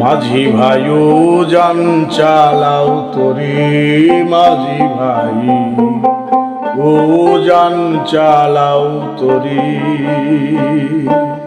মাঝি ভাই যান চালাও তোরে মাঝি ভাই। ও যান চালাও তোরে।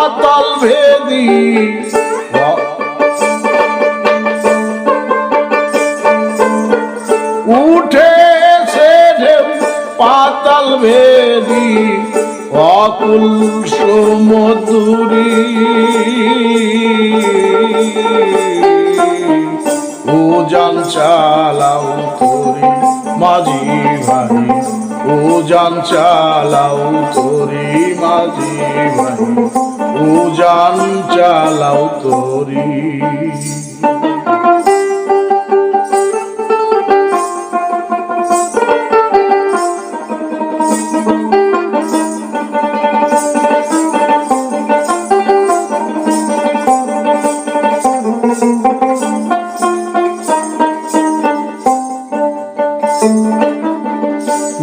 পাতাল ভেদি। উঠেছে ঢেউ পাতাল ভেদি। অকুল সমুদুরি যান চালাও তোরে মাঝি ভাই। যান চালাও তোরে মাঝি ভাই। যান চালাও তোরি।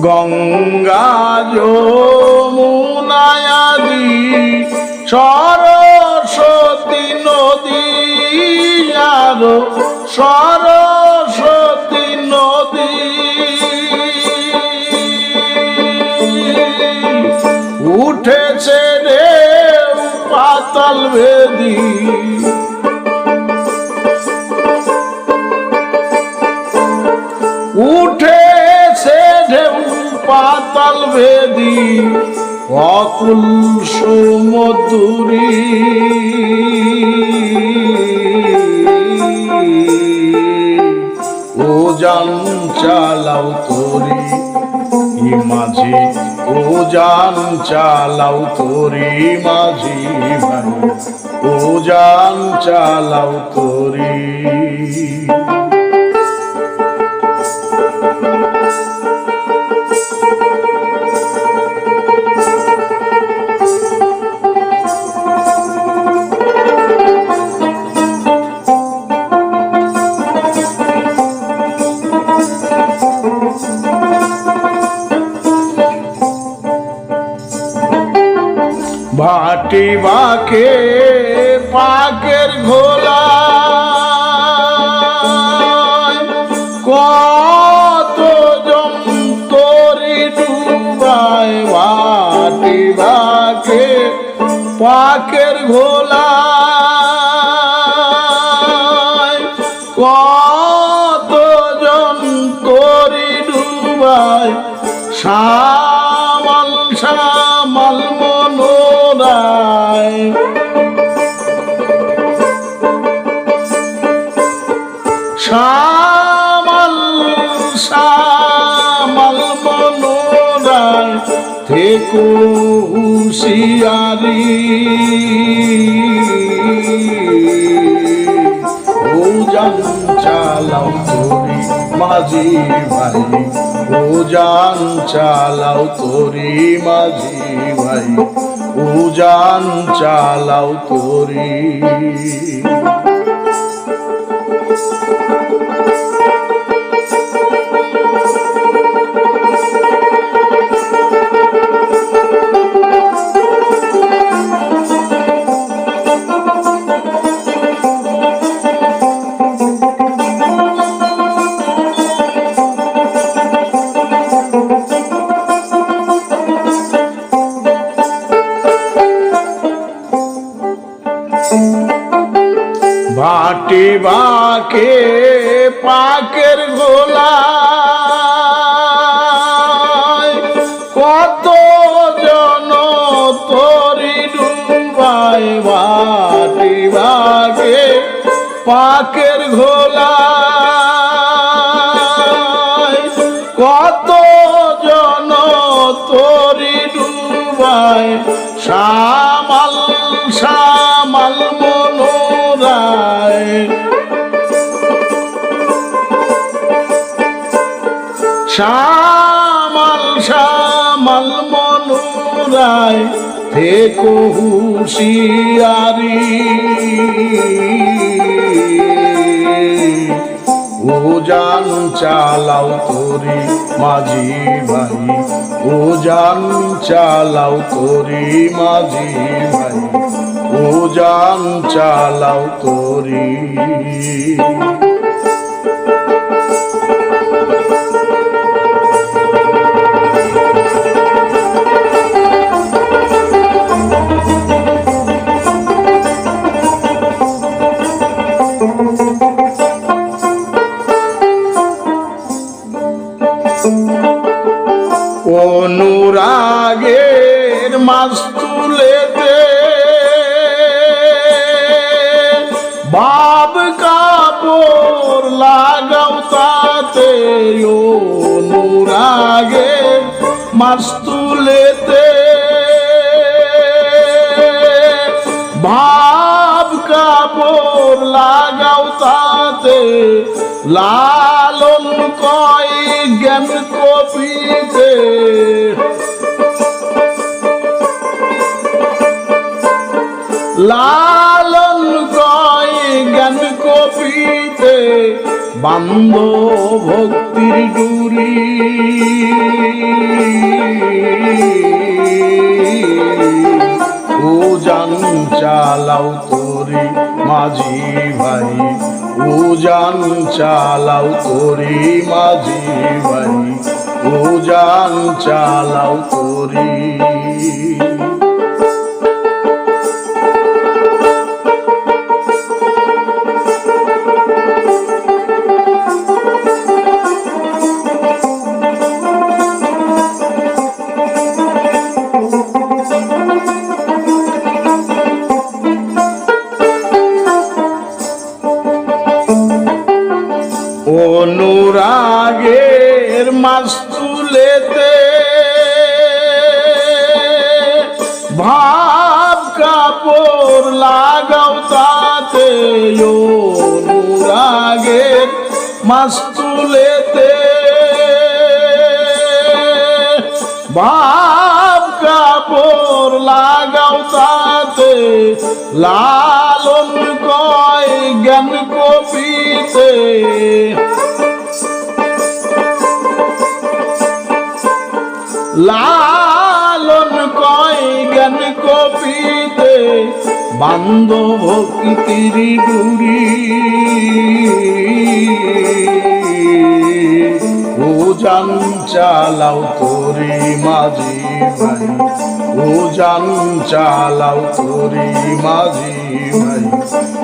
গঙ্গা যমুনায়াদি সরস্বতী নদী আর সরস্বতী নদী। উঠেছে রে পাতাল ভেদি অকুল সমুদুরি ও জান চালাও তোরি, ই মাঝি। ও জান চালাও তোরি মাঝি ভাই। ও জান চালাও তোরি। বাকে পাকের ঘোলা। কত জন্তরি ডুবায় ভাটি বাকে পাকের ঘোলা। কত জন্তরি ডুবায় শ্যামল থেকো হুশিয়ারি ও জান চালাও তোরি মাঝি ভাই ও জান চালাও তোরি মাঝি ভাই ও জান চালাও তোরি। পাকের ঘোলা। কত জন তরি ডুবায় শ্যামাল শ্যামাল মনোরায়। শ্যামাল শ্যামাল মনোরায় থেকো হুশিয়ারি। চালাও তোরে মাঝি ভাই। ও জান চালাও তোরে মাঝি ভাই। ও জান চালাও তোরি। লালন কয় জ্ঞান কপিতে। লালন কয় জ্ঞান কপিতে বান্ধ ভক্তির ডুরি ও জান চালাও তোরি মাঝি ভাই। ও জান চালাও তোরি মাঝি ভাই পূজান জান চালাও তোরি অনুরাগের মাছ তুলেতে ভাব কাপড় লাগাও তাতে, অনুরাগের মাছ তুলেতে ভাব কাপড় লাগাও তাতে, লালন কয় জ্ঞান কপিতে লালন কয় জ্ঞান কপিতে বান্ধ ভক্তির ডুরি ও জান চালাও তোরি মাঝি ভাই ও জান চালাও তোরি মাঝি ভাই।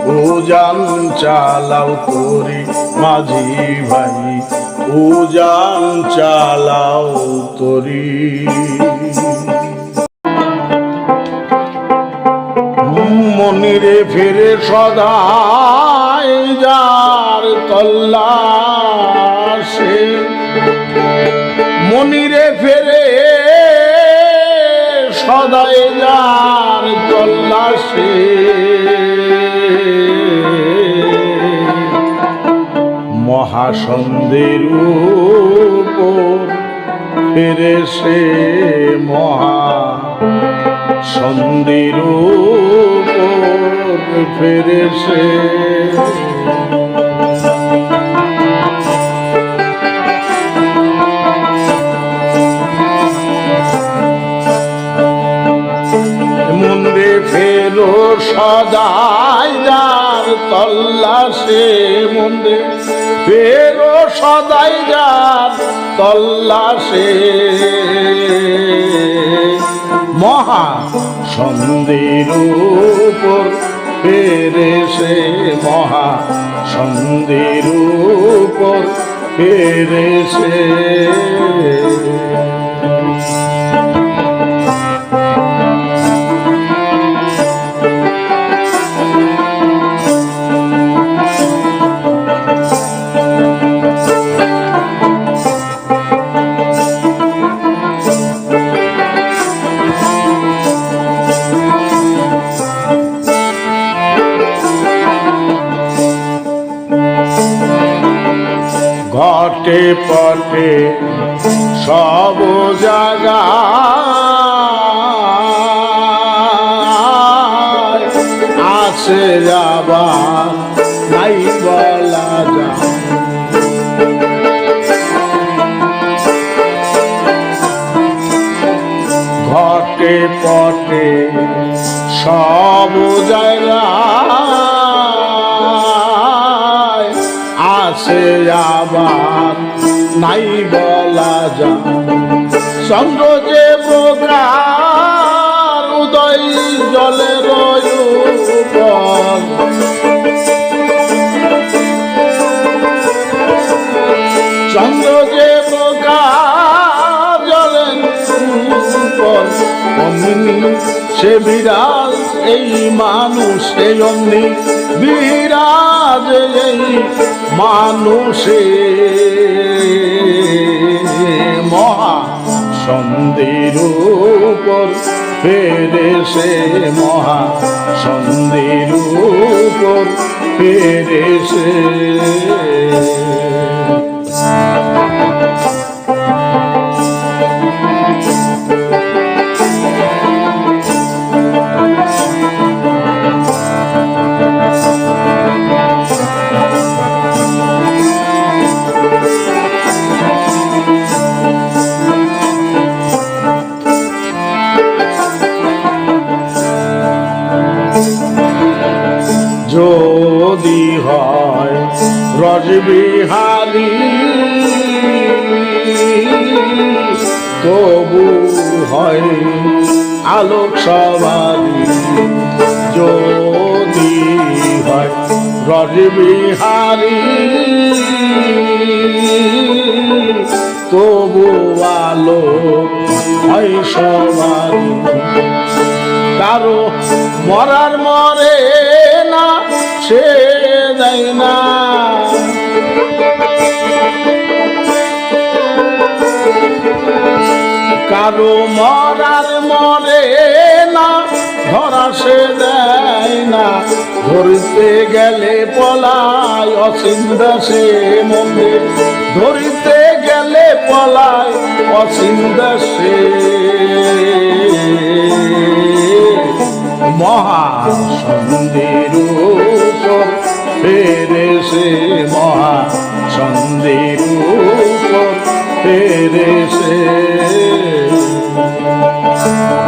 ও জান চালাও তোরি মাঝি ভাই। ও জান চালাও তোরি। মনিরে ফিরে সদাই যার তল্লাশে। মনিরে ফেরে সদাই যার তল্লাশে। উপর ফেরে সে মহা উপর ফেরে সে মুন্ডে ফেরো সদাই যার তল্লাশে মুন্ডে ফেরো সদাই যার তল্লাশে। মহা সন্ধির উপর ফেরে সে মহা সন্ধির উপর ফেরে পটে সব জায়গা। আছে যাবার নাই বলা যায়। ঘটে পটে সব জায়গায় আছে আবার নাই বলা যায় সঙ্গ যে প্রকার অমনি সে বিরাজ এই মানুষ অমনি বিরাজ এই মানুষে। মহা সন্ধির উপর ফেরে সে, মহা সন্ধির উপর ফেরে মরে না, সে দেয় না। কারও মরার মরে না, ধরা সে দেয় না। ধরতে গেলে পলায় অসিন্ধ সে মন্দির ধরিতে গেলে পলায় অসিন্ধ সে মহাসন্ধির উপর ফেরে সে মহাসন্ধির উপর ফেরে সে ছায়া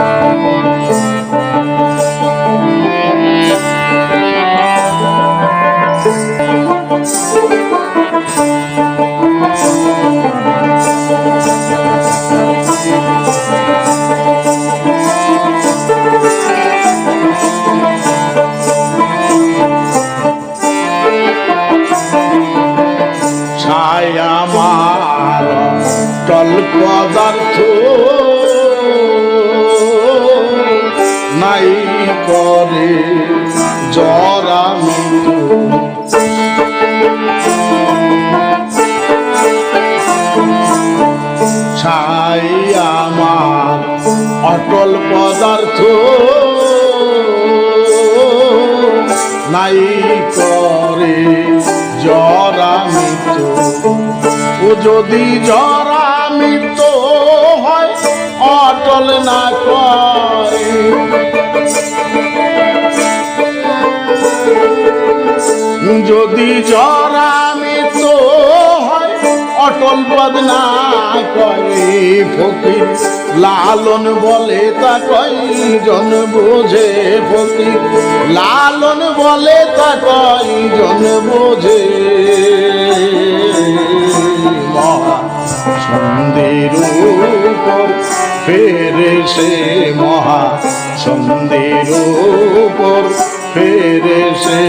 অটল না করে যদি জরা মৃত্যু হয়, অটল পদ না করে ফকির লালন বলে তা কয়জন বোঝে ফকির। লালন বলে তা কয়জন বোঝে। সন্ধির উপর ফেরে সে মহা সন্ধির উপর ফেরে সে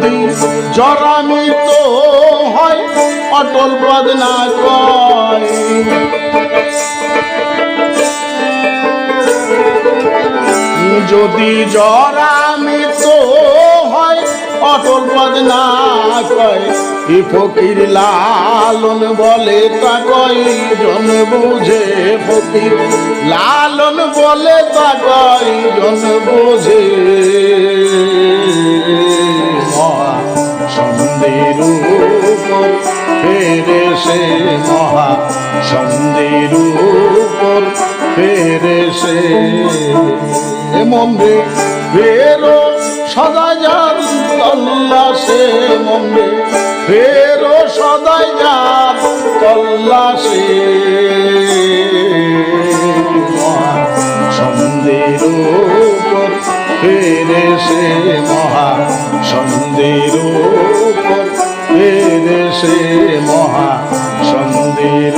যদি জরামিত হয়, অটল পদ না কয়। যদি জরামিত হয়, অটল পদ না কয়। ই ফকির লালন বলে তা কয়, জন বুঝে ফকির। লালন বলে তা কয়, জন বুঝে। সন্ধির ফেরে সে মহা সন্ধির উপর ফেরে সে মন্দির ফেরো সদা যার তল্লাশে মন্দির। ফেরো সদাই যার তল্লাশে ফেরে সে মহা সে মহা সন্ধির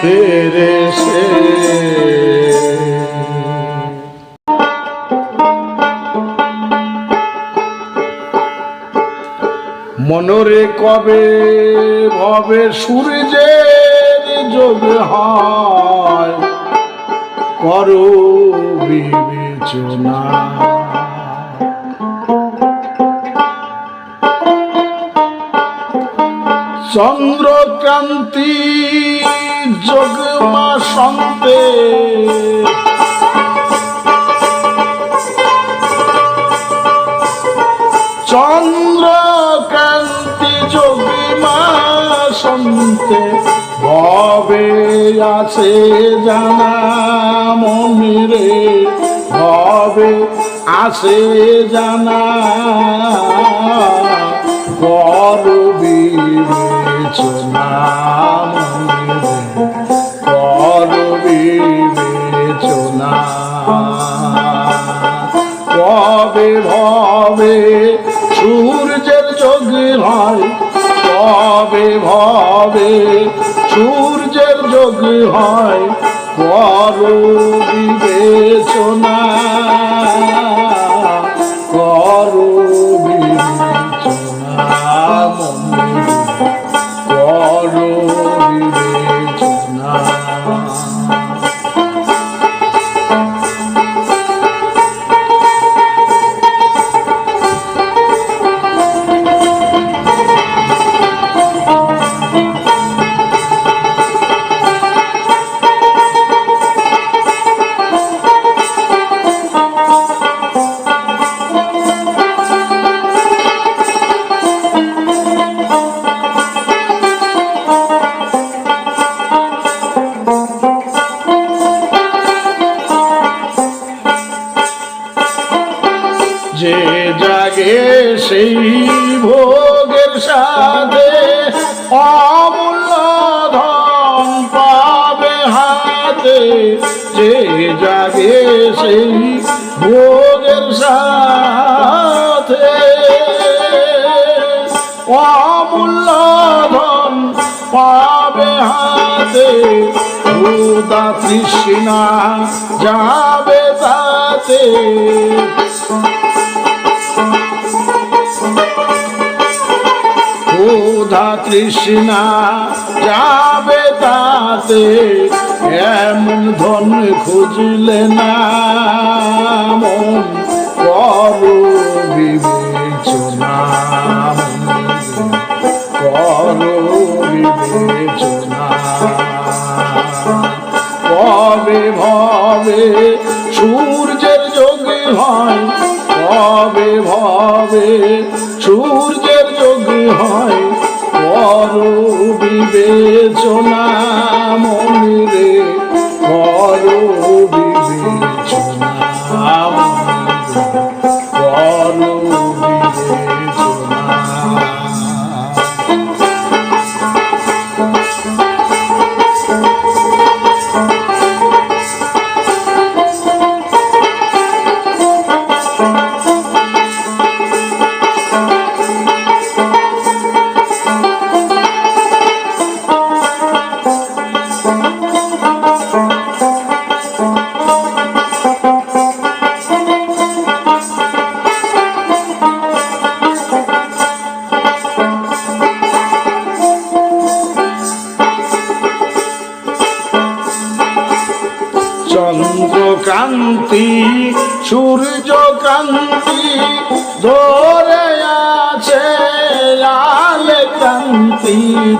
ফেরে সে মনরে কবে ভবে সূর্যের যোগ হয় করো বিবেচনা। চন্দ্রক্রান্তি যোগমা সন্তে। চন্দ্রকান্তি যোগিমা সন্তে। ভবে আছে জানা মনিরে। ভবে আছে জানা কর বিবেচনা কর বিবেচনা কবে ভবে সূর্যের যোগ হয়? কবে ভবে সূর্যের যোগ হয়? কর বিবেচনা। অমূল্য ধন পাবে হাতে, যে জাগে সেই ভোগের সাথে। অমূল্য ধন পাবে হাতে, উদা তৃষ্ণা যাবে তাতে। তৃষ্ণা যাবে তাতে, এমন ধন খুঁজলে না মন কর বিবেচনা কর বিবেচনা। কবে ভবে সূর্যের যোগে হয়, কবে ভবে বিবেচনা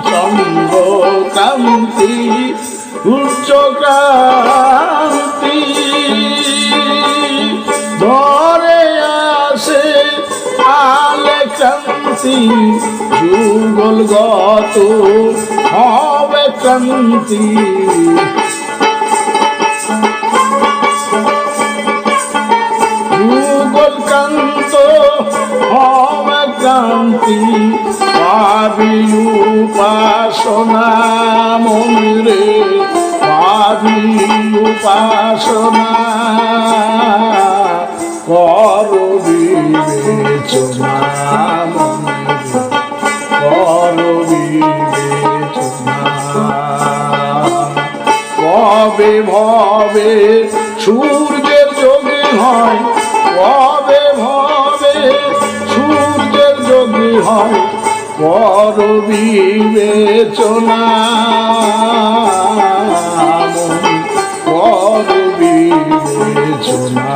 চন্দ্রকান্তি সূর্যকান্তি ধরে আসে আলে ক্রান্তি যুগল গত হবে ক্রান্তি যুগল কান্ত হবে ক্রান্তি পাবি উপাসনা মন্দিরে পাবি উপাসনা। কর বিবেচনা। কবে ভবে সূর্যের কর বিবেচনা কর বিবেচনা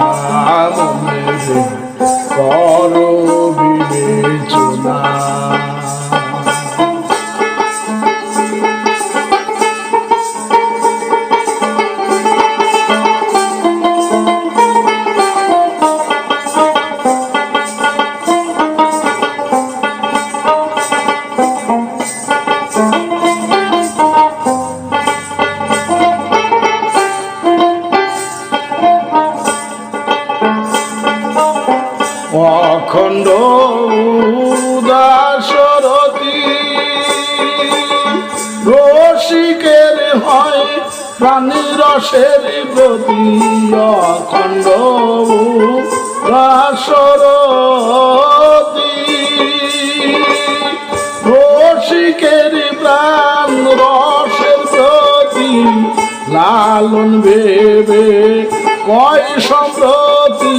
কয় সম্প্রতি?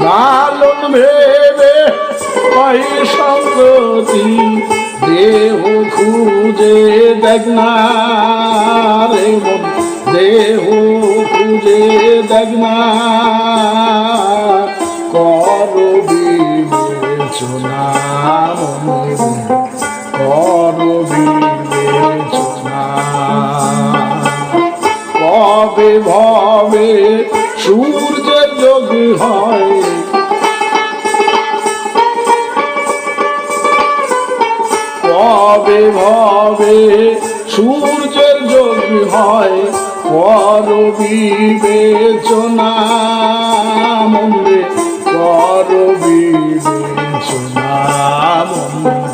লালন ভেবে পাই সম্প্রতি? দেহ খুঁজে দেখ না রে দেহ খুঁজে দেখ না হয় কবে ভবে সূর্যের যোগ হয় কর বিবেচনা মন্দে কর বিবেচনা মন্দে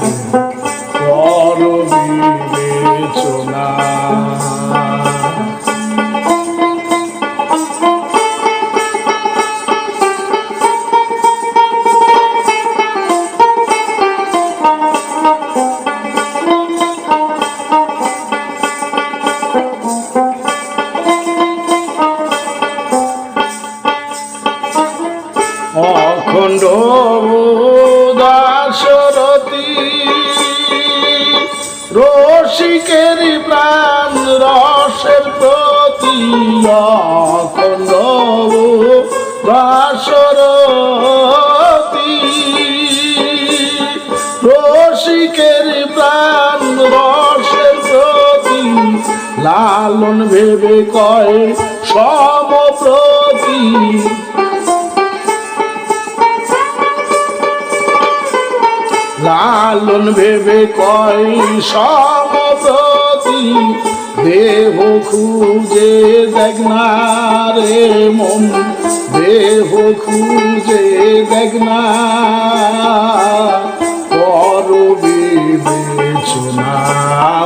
ভেবে কয় সমপ্রতি লালন ভেবে কয় সমপ্রতি দেহ খুঁজে দেখ না রে মন, দেহ খুঁজে দেখ না। কর বিবেচনা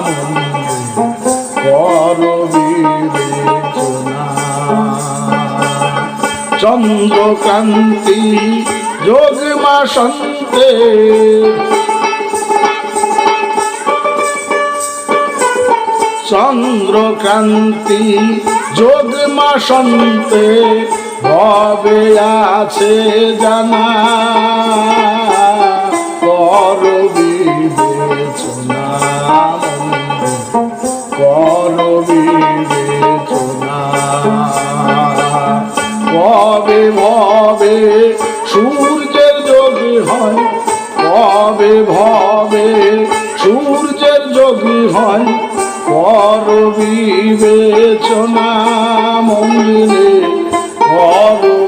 মন। চন্দ্রকান্তি যোগমা সন্তে। চন্দ্রকান্তি যোগমা সন্তে ভবে আছে জানা। কর মন্দ বিবেচনা কবে ভবে সূর্যের যোগী হয় কবে ভবে সূর্যের যোগী হয়। কর বিবেচনা মন্দিরে কর